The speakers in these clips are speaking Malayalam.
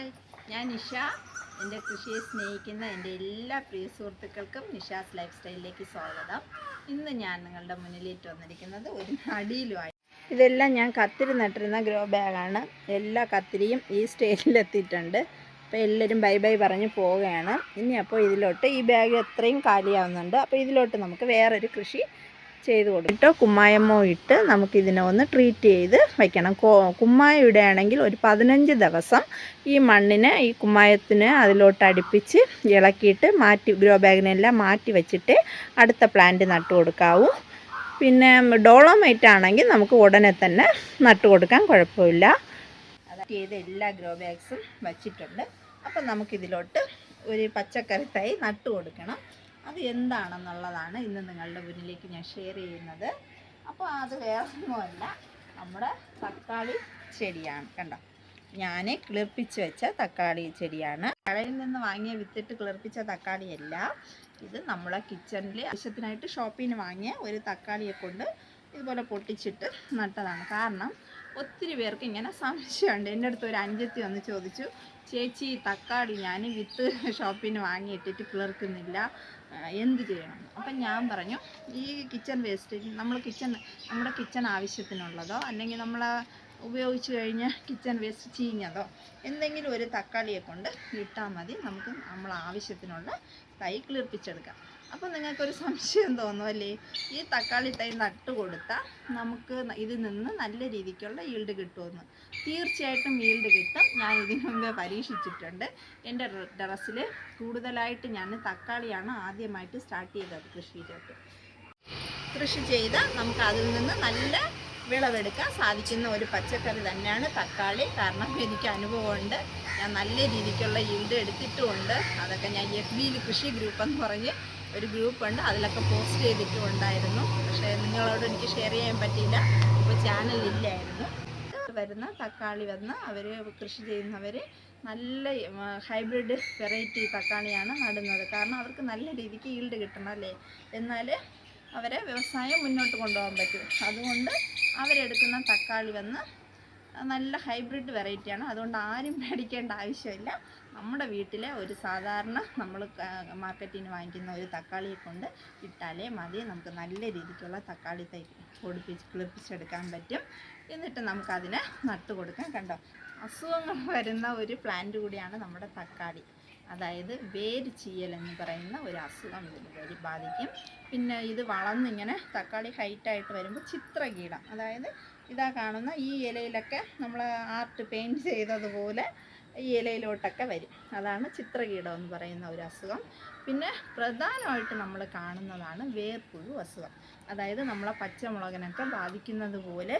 ഹായ്. ഞാൻ നിഷ. എന്റെ കൃഷിയെ സ്നേഹിക്കുന്ന എന്റെ എല്ലാ പ്രിയ സുഹൃത്തുക്കൾക്കും നിഷാസ് ലൈഫ് സ്റ്റൈലിലേക്ക് സ്വാഗതം. ഇന്ന് ഞാൻ നിങ്ങളുടെ മുന്നിലേറ്റ് വന്നിരിക്കുന്നത് ഒരു നടിയിലുമായി. ഇതെല്ലാം ഞാൻ കത്തിരി നട്ടിരുന്ന ഗ്രോ ബാഗാണ്. എല്ലാ കത്തിരിയും ഈ സ്റ്റേജിലെത്തിയിട്ടുണ്ട് അപ്പോൾ എല്ലാവരും ബൈ ബൈ പറഞ്ഞ് പോവുകയാണ്. ഇനി അപ്പോൾ ഇതിലോട്ട് ഈ ബാഗ് എത്രയും കാലിയാവുന്നുണ്ട്. അപ്പോൾ ഇതിലോട്ട് നമുക്ക് വേറൊരു കൃഷി ചെയ്ത് കൊടുത്തിട്ടോ കുമ്മായമോ ഇട്ട് നമുക്കിതിനെ ഒന്ന് ട്രീറ്റ് ചെയ്ത് വയ്ക്കണം കുമ്മായം ഇടുകയാണെങ്കിൽ ഒരു പതിനഞ്ച് ദിവസം ഈ മണ്ണിനെ ഈ കുമ്മായത്തിന് അതിലോട്ട് അടുപ്പിച്ച് ഇളക്കിയിട്ട് മാറ്റി ഗ്രോ ബാഗിനെല്ലാം മാറ്റി വെച്ചിട്ട് അടുത്ത പ്ലാന്റ് നട്ടു കൊടുക്കാവൂ. പിന്നെ ഡോളോമൈറ്റ് ആണെങ്കിൽ നമുക്ക് ഉടനെ തന്നെ നട്ടു കൊടുക്കാൻ കുഴപ്പമില്ല. അതായത് ചെയ്ത എല്ലാ ഗ്രോ ബാഗ്സും വച്ചിട്ടുണ്ട്. അപ്പം നമുക്കിതിലോട്ട് ഒരു പച്ചക്കറി തൈ നട്ടു കൊടുക്കണം. അത് എന്താണെന്നുള്ളതാണ് ഇന്ന് നിങ്ങളുടെ മുന്നിലേക്ക് ഞാൻ ഷെയർ ചെയ്യുന്നത്. അപ്പോൾ അത് വേറൊന്നുമല്ല. നമ്മുടെ തക്കാളി ചെടിയാണ്. കണ്ടോ? ഞാൻ കിളിർപ്പിച്ച് വെച്ച തക്കാളി ചെടിയാണ്. കടയിൽ നിന്ന് വാങ്ങിയ വിത്തിട്ട് കിളിർപ്പിച്ച തക്കാളിയല്ല. ഇത് നമ്മളെ കിച്ചണിൽ ആവശ്യത്തിനായിട്ട് ഷോപ്പിൽ നിന്ന് വാങ്ങിയ ഒരു തക്കാളിയെ കൊണ്ട് ഇതുപോലെ പൊട്ടിച്ചിട്ട് നട്ടതാണ്. കാരണം ഒത്തിരി പേർക്ക് ഇങ്ങനെ സംശയമുണ്ട്. എന്റെ അടുത്ത് ഒരു അഞ്ചത്തി വന്ന് ചോദിച്ചു ചേച്ചി തക്കാളി ഞാൻ വിത്ത് ഷോപ്പിൽ നിന്ന് വാങ്ങിയിട്ടിട്ട് കിളിർക്കുന്നില്ല എന്ത് ചെയ്യണം? അപ്പം ഞാൻ പറഞ്ഞു ഈ കിച്ചൺ വേസ്റ്റ് നമ്മൾ കിച്ചൺ നമ്മുടെ കിച്ചൺ ആവശ്യത്തിനുള്ളതോ അല്ലെങ്കിൽ നമ്മൾ ഉപയോഗിച്ച് കഴിഞ്ഞാൽ കിച്ചൺ വേസ്റ്റ് ചീഞ്ഞതോ എന്തെങ്കിലും ഒരു തക്കാളിയെ കൊണ്ട് ഇട്ടാൽ മതി. നമുക്ക് നമ്മൾ ആവശ്യത്തിനുള്ള തൈ കിളിർപ്പിച്ചെടുക്കാം അപ്പോൾ നിങ്ങൾക്കൊരു സംശയം തോന്നുമല്ലേ ഈ തക്കാളി തൈ നട്ട് കൊടുത്താൽ നമുക്ക് ഇതിൽ നിന്ന് നല്ല രീതിക്കുള്ള ഈൽഡ് കിട്ടുമെന്ന്. തീർച്ചയായിട്ടും ഈൽഡ് കിട്ടും. ഞാൻ ഇതിനു മുമ്പേ പരീക്ഷിച്ചിട്ടുണ്ട്. എന്റെ ടെറസിൽ കൂടുതലായിട്ട് ഞാൻ തക്കാളിയാണ് ആദ്യമായിട്ട് സ്റ്റാർട്ട് ചെയ്തത് കൃഷിയിലോട്ട്. കൃഷി ചെയ്ത് നമുക്ക് അതിൽ നിന്ന് നല്ല വിളവെടുക്കാൻ സാധിക്കുന്ന ഒരു പച്ചക്കറി തന്നെയാണ് തക്കാളി. കാരണം എനിക്ക് അനുഭവമുണ്ട്. ഞാൻ നല്ല രീതിക്കുള്ള ഈൽഡ് എടുത്തിട്ടുമുണ്ട്. അതൊക്കെ ഞാൻ എഫ് ബിയിൽ കൃഷി ഗ്രൂപ്പ് എന്ന് പറഞ്ഞ് ഒരു ഗ്രൂപ്പ് ഉണ്ട്. അതിലൊക്കെ പോസ്റ്റ് ചെയ്തിട്ടും ഉണ്ടായിരുന്നു പക്ഷേ നിങ്ങളോട് എനിക്ക് ഷെയർ ചെയ്യാൻ പറ്റിയില്ല. ഇപ്പോൾ ചാനലില്ലായിരുന്നു വരുന്ന തക്കാളി വന്ന് അവർ കൃഷി ചെയ്യുന്നവർ നല്ല ഹൈബ്രിഡ് വെറൈറ്റി തക്കാളിയാണ് നടുന്നത്. കാരണം അവർക്ക് നല്ല രീതിക്ക് ഈൽഡ് കിട്ടണം അല്ലേ? എന്നാൽ അവരെ വ്യവസായം മുന്നോട്ട് കൊണ്ടുപോകാൻ പറ്റും. അതുകൊണ്ട് അവരെടുക്കുന്ന തക്കാളി വന്ന് നല്ല ഹൈബ്രിഡ് വെറൈറ്റിയാണ് അതുകൊണ്ട് ആരും പേടിക്കേണ്ട ആവശ്യമില്ല. നമ്മുടെ വീട്ടിലെ ഒരു സാധാരണ നമ്മൾ മാർക്കറ്റിൽ നിന്ന് വാങ്ങിക്കുന്ന ഒരു തക്കാളിയെ കൊണ്ട് ഇട്ടാലേ മതി. നമുക്ക് നല്ല രീതിക്കുള്ള തക്കാളി തൈ പൊടിപ്പിച്ച് കിളിപ്പിച്ചെടുക്കാൻ പറ്റും. എന്നിട്ട് നമുക്കതിനെ നട്ടു കൊടുക്കാം കണ്ടോ? അസുഖങ്ങൾ വരുന്ന ഒരു പ്ലാന്റ് കൂടിയാണ് നമ്മുടെ തക്കാളി. അതായത് വേര് ചീയൽ എന്ന് പറയുന്ന ഒരു അസുഖം ഇതിന് വരി ബാധിക്കും. പിന്നെ ഇത് വളർന്നിങ്ങനെ തക്കാളി ഹൈറ്റായിട്ട് വരുമ്പോൾ ചിത്രകീടം. അതായത് ഇതാ കാണുന്ന ഈ ഇലയിലൊക്കെ നമ്മൾ ആർട്ട് പെയിന്റ് ചെയ്തതുപോലെ ഈ ഇലയിലോട്ടൊക്കെ വരും. അതാണ് ചിത്രകീടം എന്ന് പറയുന്ന ഒരു അസുഖം. പിന്നെ പ്രധാനമായിട്ട് നമ്മൾ കാണുന്നതാണ് വേർപ്പുഴു അസുഖം. അതായത് നമ്മളെ പച്ചമുളകിനൊക്കെ ബാധിക്കുന്നത് പോലെ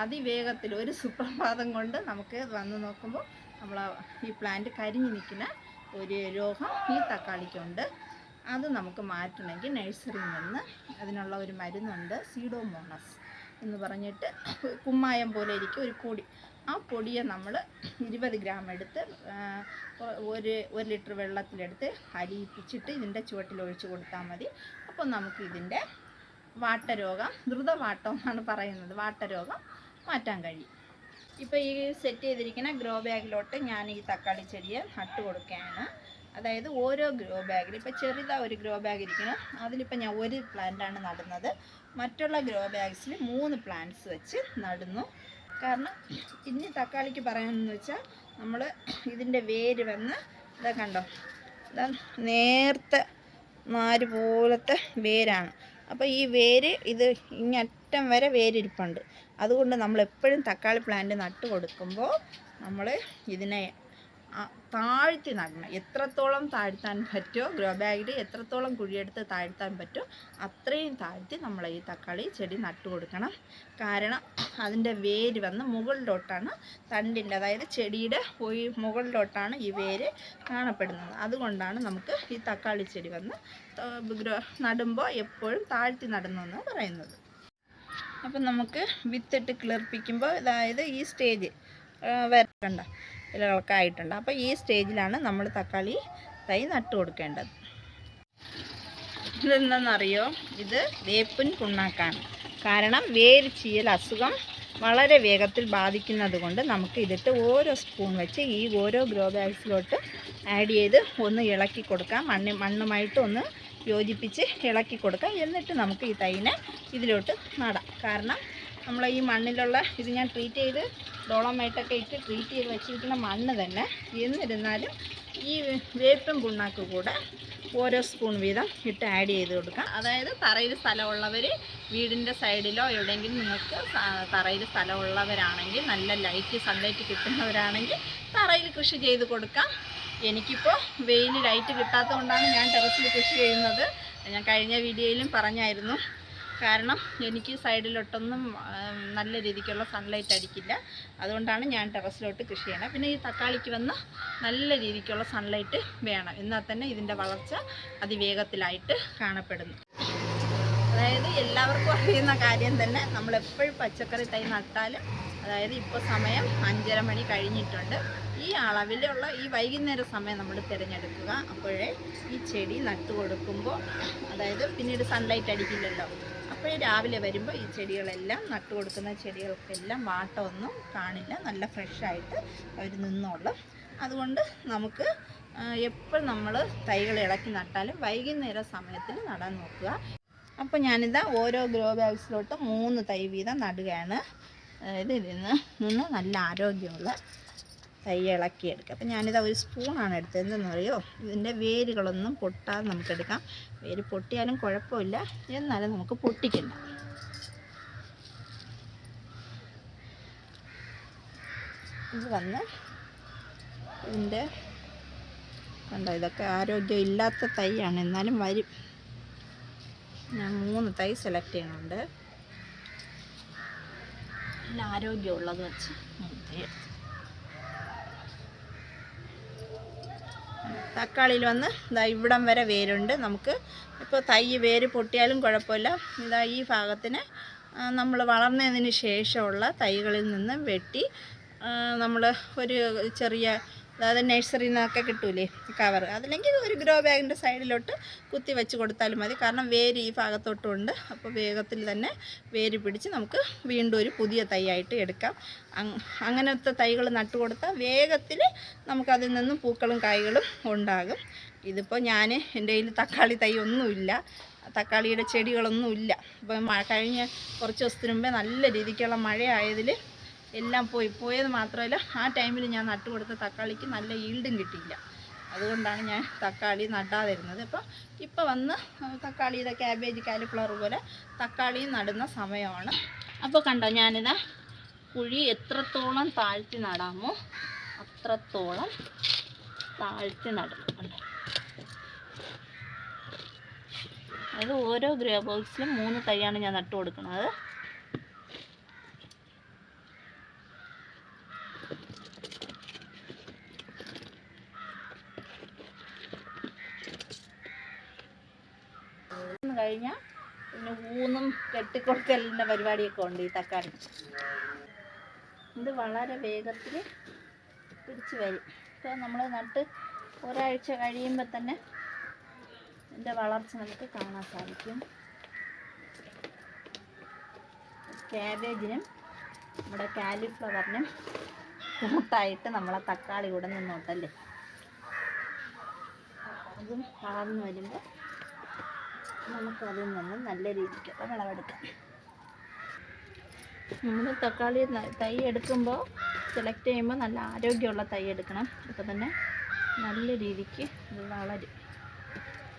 അതിവേഗത്തിൽ ഒരു സുപ്രഭാതം കൊണ്ട് നമുക്ക് വന്ന് നോക്കുമ്പോൾ നമ്മൾ ഈ പ്ലാന്റ് കരിഞ്ഞു നിൽക്കുന്ന ഒരു രോഗം ഈ തക്കാളിക്കുണ്ട്. അത് നമുക്ക് മാറ്റണമെങ്കിൽ നഴ്സറിയിൽ നിന്ന് അതിനുള്ള ഒരു മരുന്നുണ്ട് സീഡോമോണസ് എന്ന് പറഞ്ഞിട്ട് കുമ്മായം പോലെ ഇരിക്കും. ഒരു പൊടി. ആ പൊടിയെ നമ്മൾ ഇരുപത് ഗ്രാം എടുത്ത് ഒരു ഒരു ലിറ്റർ വെള്ളത്തിലെടുത്ത് അലിയിപ്പിച്ചിട്ട് ഇതിന്റെ ചുവട്ടിൽ ഒഴിച്ചു കൊടുത്താൽ മതി. അപ്പോൾ നമുക്ക് ഇതിന്റെ വാട്ടരോഗം ദ്രുതവാട്ടം എന്നാണ് പറയുന്നത്. വാട്ടരോഗം മാറ്റാൻ കഴിയും. ഇപ്പോൾ ഈ സെറ്റ് ചെയ്തിരിക്കുന്ന ഗ്രോ ബാഗിലോട്ട് ഞാൻ ഈ തക്കാളി ചെടിയെ നട്ട് കൊടുക്കുകയാണ്. അതായത് ഓരോ ഗ്രോ ബാഗിൽ ഇപ്പോൾ ചെറുതാ ഒരു ഗ്രോ ബാഗ് ഇരിക്കണം അതിലിപ്പോൾ ഞാൻ ഒരു പ്ലാന്റാണ് നടുന്നത്. മറ്റുള്ള ഗ്രോ ബാഗ്സിൽ മൂന്ന് പ്ലാന്റ്സ് വെച്ച് നടുന്നു. കാരണം ഇനി തക്കാളിക്ക് പറയാമെന്ന് വെച്ചാൽ നമ്മൾ ഇതിന്റെ വേര് വന്ന് ഇതാ കണ്ടോ? ഇതാ നേർത്ത നാര് പോലത്തെ വേരാണ്. അപ്പോൾ ഈ വേര് ഇത് ഇങ്ങറ്റം വരെ വേരിരിപ്പുണ്ട്. അതുകൊണ്ട് നമ്മൾ എപ്പോഴും തക്കാളി പ്ലാന്റ് നട്ട് കൊടുക്കുമ്പോൾ നമ്മൾ ഇതിനെ താഴ്ത്തി നടണം എത്രത്തോളം താഴ്ത്താൻ പറ്റുമോ ഗ്രോ ബാഗിൽ എത്രത്തോളം കുഴിയെടുത്ത് താഴ്ത്താൻ പറ്റുമോ അത്രയും താഴ്ത്തി നമ്മൾ ഈ തക്കാളി ചെടി നട്ടു കൊടുക്കണം. കാരണം അതിന്റെ വേര് വന്ന് മുകളിലോട്ടാണ് തണ്ടിന്റെ അതായത് ചെടിയുടെ മുകളിലോട്ടാണ് ഈ വേര് കാണപ്പെടുന്നത്. അതുകൊണ്ടാണ് നമുക്ക് ഈ തക്കാളി ചെടി വന്ന് ഗ്രോ നടുമ്പോൾ എപ്പോഴും താഴ്ത്തി നടണമെന്ന് പറയുന്നത്. അപ്പം നമുക്ക് വിത്തിട്ട് കിളിർപ്പിക്കുമ്പോൾ അതായത് ഈ സ്റ്റേജ് വരക്കണ്ട. ഇലകളൊക്കെ ആയിട്ടുണ്ട് അപ്പോൾ ഈ സ്റ്റേജിലാണ് നമ്മൾ തക്കാളി തൈ നട്ടു കൊടുക്കേണ്ടത്. ഇതെന്താണെന്നറിയോ ഇത് വേപ്പിൻ പുണ്ണാക്കാണ്. കാരണം വേര് ചീയൽ അസുഖം വളരെ വേഗത്തിൽ ബാധിക്കുന്നത് കൊണ്ട് നമുക്ക് ഇതിട്ട് ഓരോ സ്പൂൺ വെച്ച് ഈ ഓരോ ഗ്രോ ബാഗ്സിലോട്ട് ആഡ് ചെയ്ത് ഒന്ന് ഇളക്കി കൊടുക്കാം. മണ്ണ് മണ്ണുമായിട്ട് ഒന്ന് യോജിപ്പിച്ച് ഇളക്കി കൊടുക്കാം. എന്നിട്ട് നമുക്ക് ഈ തൈനെ ഇതിലോട്ട് നടാം. കാരണം നമ്മൾ ഈ മണ്ണിലുള്ള ഇത് ഞാൻ ട്രീറ്റ് ചെയ്ത് ഡോളമായിട്ടൊക്കെ ഇട്ട് ട്രീറ്റ് ചെയ്ത് വെച്ചിരിക്കുന്ന മണ്ണ് തന്നെ എന്നിരുന്നാലും ഈ വേപ്പും പുണ്ണാക്ക് കൂടെ ഓരോ സ്പൂൺ വീതം ഇട്ട് ആഡ് ചെയ്ത് കൊടുക്കാം. അതായത് തറയിൽ സ്ഥലമുള്ളവർ വീടിന്റെ സൈഡിലോ എവിടെയെങ്കിലും നിങ്ങൾക്ക് തറയിൽ സ്ഥലമുള്ളവരാണെങ്കിൽ നല്ല ലൈറ്റ് സൺലൈറ്റ് കിട്ടുന്നവരാണെങ്കിൽ തറയിൽ കൃഷി ചെയ്ത് കൊടുക്കാം. എനിക്കിപ്പോൾ വെയിൽ ലൈറ്റ് കിട്ടാത്തത് കൊണ്ടാണ് ഞാൻ ടെറസിൽ കൃഷി ചെയ്യുന്നത്. ഞാൻ കഴിഞ്ഞ വീഡിയോയിലും പറഞ്ഞായിരുന്നു. കാരണം എനിക്ക് സൈഡിലോട്ടൊന്നും നല്ല രീതിക്കുള്ള സൺലൈറ്റ് അടിക്കില്ല. അതുകൊണ്ടാണ് ഞാൻ ടെറസിലോട്ട് കൃഷി ചെയ്യണം. പിന്നെ ഈ തക്കാളിക്ക് വന്ന് നല്ല രീതിക്കുള്ള സൺലൈറ്റ് വേണം. എന്നാൽ തന്നെ ഇതിന്റെ വളർച്ച അതിവേഗത്തിലായിട്ട് കാണപ്പെടുന്നു. അതായത് എല്ലാവർക്കും അറിയുന്ന കാര്യം തന്നെ നമ്മളെപ്പോഴും പച്ചക്കറി തൈ നട്ടാൽ അതായത് ഇപ്പോൾ സമയം അഞ്ചര മണി കഴിഞ്ഞിട്ടുണ്ട്. ഈ അളവിലുള്ള ഈ വൈകുന്നേര സമയം നമ്മൾ തിരഞ്ഞെടുക്കുക. അപ്പോഴേ ഈ ചെടി നട്ടു കൊടുക്കുമ്പോൾ അതായത് പിന്നീട് സൺലൈറ്റ് അടിക്കില്ലല്ലോ അപ്പോഴേ രാവിലെ വരുമ്പോൾ ഈ ചെടികളെല്ലാം നട്ടു കൊടുക്കുന്ന ചെടികൾക്കെല്ലാം വാട്ടമൊന്നും കാണില്ല. നല്ല ഫ്രഷായിട്ട് അവർ നിന്നോളും. അതുകൊണ്ട് നമുക്ക് എപ്പോൾ നമ്മൾ തൈകൾ ഇളക്കി നട്ടാലും വൈകുന്നേര സമയത്തിൽ നടാൻ നോക്കുക. അപ്പോൾ ഞാനിതാ ഓരോ ഗ്രോ ബാഗ്സിലോട്ട് മൂന്ന് തൈ വീതം നടുകയാണ്. അതായത് ഇതിൽ നിന്ന് നല്ല ആരോഗ്യമുള്ള തൈ ഇളക്കിയെടുക്കുക. അപ്പം ഞാനിത് ഒരു സ്പൂണാണ് എടുത്തത്. അറിയോ ഇതിന്റെ വേരുകളൊന്നും പൊട്ടാതെ നമുക്കെടുക്കാം വേര് പൊട്ടിയാലും കുഴപ്പമില്ല. എന്നാലും നമുക്ക് പൊട്ടിക്കണ്ട ഇത് വന്ന് ഇതിന്റെ കണ്ടോ? ഇതൊക്കെ ആരോഗ്യം ഇല്ലാത്ത തൈയാണ്. എന്നാലും വരും. ഞാൻ മൂന്ന് തൈ സെലക്ട് ചെയ്യുന്നുണ്ട്. നല്ല ആരോഗ്യമുള്ളത് വെച്ച് മൂന്ന് തൈ എടുത്തു. തക്കാളിയിൽ വന്ന് ഇതാ ഇവിടം വരെ വേരുണ്ട്. നമുക്ക് ഇപ്പോൾ തൈ വേര് പൊട്ടിയാലും കുഴപ്പമില്ല. ഇതാ ഈ ഭാഗത്തിന് നമ്മൾ വളർന്നതിന് ശേഷമുള്ള തൈകളിൽ നിന്ന് വെട്ടി നമ്മൾ ഒരു ചെറിയ അതായത് നഴ്സറിയിൽ നിന്നൊക്കെ കിട്ടൂലേ കവർ അതല്ലെങ്കിൽ ഒരു ഗ്രോ ബാഗിന്റെ സൈഡിലോട്ട് കുത്തി വെച്ച് കൊടുത്താലും മതി. കാരണം വേര് ഈ ഭാഗത്തോട്ടുണ്ട്. അപ്പോൾ വേഗത്തിൽ തന്നെ വേര് പിടിച്ച് നമുക്ക് വീണ്ടും ഒരു പുതിയ തൈയായിട്ട് എടുക്കാം. അങ്ങനത്തെ തൈകൾ നട്ടു കൊടുത്താൽ വേഗത്തിൽ നമുക്കതിൽ നിന്നും പൂക്കളും കായ്കളും ഉണ്ടാകും. ഇതിപ്പോൾ ഞാൻ എന്റെ കയ്യിൽ തക്കാളി തൈ ഒന്നുമില്ല. തക്കാളിയുടെ ചെടികളൊന്നുമില്ല. ഇപ്പം കഴിഞ്ഞ കുറച്ച് ദിവസത്തിന് മുമ്പേ നല്ല രീതിക്കുള്ള മഴയായതിൽ എല്ലാം പോയി. പോയത് മാത്രമല്ല ആ ടൈമിൽ ഞാൻ നട്ടു കൊടുത്ത തക്കാളിക്ക് നല്ല ഈൽഡും കിട്ടിയില്ല. അതുകൊണ്ടാണ് ഞാൻ തക്കാളി നടാതിരുന്നത്. ഇപ്പം ഇപ്പം വന്ന് തക്കാളി ഇതാ ക്യാബേജ് കാലിഫ്ലവർ പോലെ തക്കാളി നടുന്ന സമയമാണ്. അപ്പോൾ കണ്ടോ ഞാനിതാ കുഴി എത്രത്തോളം താഴ്ത്തി നടാമോ അത്രത്തോളം താഴ്ത്തി നടണം അത് ഓരോ ഗ്രോ ബോക്സിലും മൂന്ന് തൈയാണ് ഞാൻ നട്ടു കൊടുക്കുന്നത് ഒന്ന് കഴിഞ്ഞാൽ പിന്നെ ഊന്നും കെട്ടിക്കൊടുക്കലിന്റെ പരിപാടിയൊക്കെ ഉണ്ട് ഈ തക്കാളി. ഇത് വളരെ വേഗത്തിൽ പിടിച്ച് വരും. ഇപ്പോൾ നമ്മൾ നട്ട് ഒരാഴ്ച കഴിയുമ്പോൾ തന്നെ ഇതിന്റെ വളർച്ച നമുക്ക് കാണാൻ സാധിക്കും. ക്യാബേജിനും നമ്മുടെ കാലിഫ്ലവറിനും കൂട്ടായിട്ട് നമ്മളെ തക്കാളി കൂടെ നിന്നോട്ടല്ലേ? അതും വളർന്നു വരുമ്പോൾ നമുക്കതിൽ നിന്ന് നല്ല രീതിക്കുള്ള വിളവെടുക്കാം. നമ്മൾ തക്കാളി തൈ എടുക്കുമ്പോൾ സെലക്ട് ചെയ്യുമ്പോൾ നല്ല ആരോഗ്യമുള്ള തൈ എടുക്കണം. അപ്പോൾ തന്നെ നല്ല രീതിക്ക് വളരും.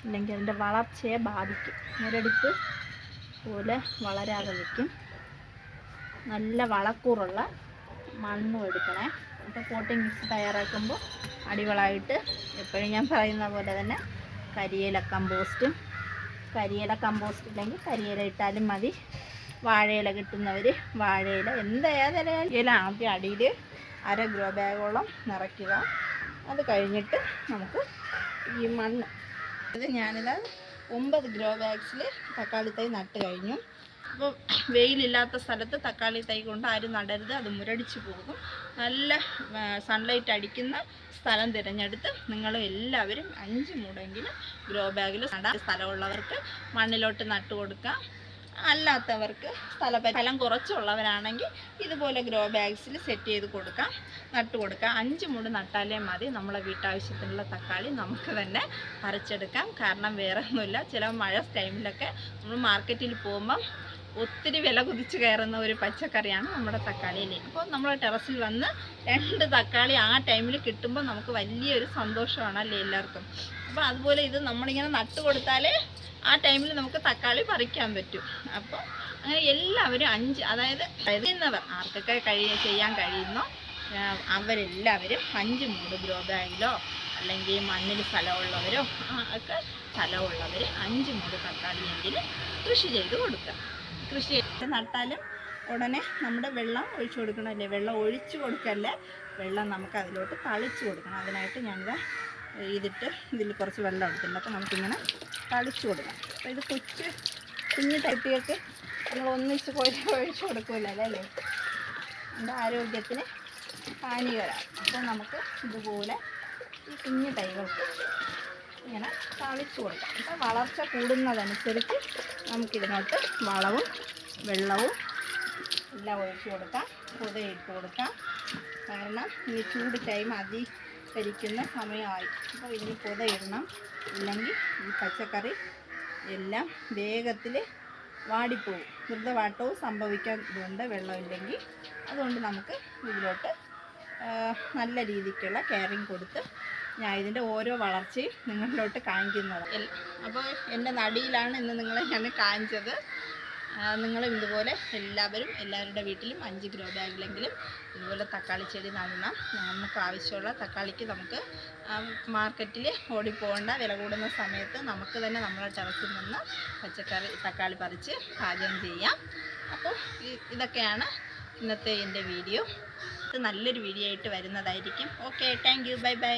അല്ലെങ്കിൽ അതിന്റെ വളർച്ചയെ ബാധിക്കും. ഒരടുപ്പ് പോലെ വളരാതെ വയ്ക്കും നല്ല വളക്കൂറുള്ള മണ്ണും എടുക്കണേ. അപ്പോൾ പോട്ടിംഗ് മിക്സ് തയ്യാറാക്കുമ്പോൾ അടിവളമായിട്ട് എപ്പോഴും ഞാൻ പറയുന്ന പോലെ തന്നെ കരിയില കമ്പോസ്റ്റും കരിയില കമ്പോസ്റ്റ് ഇല്ലെങ്കിൽ കരിയില ഇട്ടാലും മതി. വാഴയില കിട്ടുന്നവർ വാഴയില എന്ത് ഏതിലും ഇല ആദ്യം അടിയിൽ അര ഗ്രോ ബാഗോളം നിറയ്ക്കുക. അത് കഴിഞ്ഞിട്ട് നമുക്ക് ഈ മണ്ണ്. ഇത് ഞാനിത് ഒമ്പത് ഗ്രോ ബാഗ്സിൽ തക്കാളി തൈ നട്ട് കഴിഞ്ഞു. അപ്പോൾ വെയിലില്ലാത്ത സ്ഥലത്ത് തക്കാളി തൈ കൊണ്ട് ആരും നടരുത് അത് മുരടിച്ച് പോകും. നല്ല സൺലൈറ്റ് അടിക്കുന്ന സ്ഥലം തിരഞ്ഞെടുത്ത് നിങ്ങൾ എല്ലാവരും അഞ്ച് മൂടെങ്കിലും ഗ്രോ ബാഗിൽ നടാൻ സ്ഥലമുള്ളവർക്ക് മണ്ണിലോട്ട് നട്ടു കൊടുക്കാം. അല്ലാത്തവർക്ക് സ്ഥല ഫലം കുറച്ചുള്ളവരാണെങ്കിൽ ഇതുപോലെ ഗ്രോ ബാഗ്സിൽ സെറ്റ് ചെയ്ത് കൊടുക്കാം നട്ട് കൊടുക്കാം. അഞ്ച് മൂട് നട്ടാലേ മതി. നമ്മളെ വീട്ടാവശ്യത്തിനുള്ള തക്കാളി നമുക്ക് തന്നെ പറിച്ചെടുക്കാം. കാരണം വേറെ ഒന്നുമില്ല ചില മഴ ടൈമിലൊക്കെ നമ്മൾ മാർക്കറ്റിൽ പോകുമ്പം ഒത്തിരി വില കുതിച്ച് കയറുന്ന ഒരു പച്ചക്കറിയാണ് നമ്മുടെ തക്കാളിയിലെ അപ്പോൾ നമ്മൾ ടെറസിൽ വന്ന് രണ്ട് തക്കാളി ആ ടൈമിൽ കിട്ടുമ്പോൾ നമുക്ക് വലിയൊരു സന്തോഷമാണ് അല്ലേ എല്ലാവർക്കും? അപ്പോൾ അതുപോലെ ഇത് നമ്മളിങ്ങനെ നട്ട് കൊടുത്താലേ ആ ടൈമിൽ നമുക്ക് തക്കാളി പറിക്കാൻ പറ്റും. അപ്പോൾ അങ്ങനെ എല്ലാവരും അഞ്ച് അതായത് കഴിയുന്നവർ ആർക്കൊക്കെ കഴിയ ചെയ്യാൻ കഴിയുന്നോ അവരെല്ലാവരും അഞ്ച് മൂട് ഗ്രോ ബാഗിലോ അല്ലെങ്കിൽ മണ്ണിൽ സ്ഥലമുള്ളവരോ ആ, ഒക്കെ സ്ഥലമുള്ളവർ അഞ്ച് മൂട് തക്കാളിയെങ്കിലും കൃഷി ചെയ്ത് കൊടുക്കുക. കൃഷി നട്ടാലും ഉടനെ നമ്മുടെ വെള്ളം ഒഴിച്ചു കൊടുക്കണമല്ലേ? വെള്ളം ഒഴിച്ചു കൊടുക്കല്ലേ? വെള്ളം നമുക്ക് അതിലോട്ട് തളിച്ചു കൊടുക്കണം. അതിനായിട്ട് ഞാനിത് ഇതിട്ട് ഇതിൽ കുറച്ച് വെള്ളം എടുത്തിട്ടുണ്ട്. അപ്പോൾ നമുക്കിങ്ങനെ തളിച്ചു കൊടുക്കാം. അപ്പോൾ ഇത് കൊച്ച് കുഞ്ഞു തട്ടിയൊക്കെ നമ്മൾ ഒന്നിച്ച് കോഴി ഒഴിച്ചു കൊടുക്കില്ലല്ലോ അല്ലേ? നമ്മുടെ ആരോഗ്യത്തിന് ഹാനികരാണ് അപ്പോൾ നമുക്ക് ഇതുപോലെ ഈ കുഞ്ഞു തൈകൾക്ക് ഇങ്ങനെ തളിച്ച് കൊടുക്കാം. അപ്പം വളർച്ച കൂടുന്നതനുസരിച്ച് നമുക്കിതിനോട്ട് വളവും വെള്ളവും എല്ലാം ഒഴിച്ച് കൊടുക്കാം. പുതയിട്ട് കൊടുക്കാം. കാരണം ഇനി ചൂട് ടൈം അതികരിക്കുന്ന സമയമായി. അപ്പോൾ ഇനി പുതയിടണം. ഇല്ലെങ്കിൽ ഈ പച്ചക്കറി എല്ലാം വേഗത്തിൽ വാടിപ്പോവും. മൃതവാട്ടവും സംഭവിക്കാൻ ഇതുണ്ട്. വെള്ളമില്ലെങ്കിൽ അതുകൊണ്ട് നമുക്ക് ഇതിലോട്ട് നല്ല രീതിക്കുള്ള കെയറിങ് കൊടുത്ത് ഞാൻ ഇതിന്റെ ഓരോ വളർച്ചയും നിങ്ങളിലോട്ട് കാണിക്കുന്നത് അപ്പോൾ എന്റെ നടിയിലാണ് ഇന്ന് നിങ്ങളെ ഞാൻ കാണിച്ചത്. നിങ്ങളും ഇതുപോലെ എല്ലാവരും എല്ലാവരുടെ വീട്ടിലും അഞ്ച് ഗ്രോ ബാഗിലെങ്കിലും ഇതുപോലെ തക്കാളി ചെടി നടണം നമുക്ക് ആവശ്യമുള്ള തക്കാളിക്ക് നമുക്ക് മാർക്കറ്റിൽ ഓടിപ്പോകേണ്ട വില കൂടുന്ന സമയത്ത് നമുക്ക് തന്നെ നമ്മളെ ടെറസിൽ നിന്ന് പച്ചക്കറി തക്കാളി പറിച്ച് പാചകം ചെയ്യാം. അപ്പോൾ ഇതൊക്കെയാണ് ഇന്നത്തെ എന്റെ വീഡിയോ. ഇത് നല്ലൊരു വീഡിയോ ആയിട്ട് വരുന്നതായിരിക്കും. Okay thank you bye bye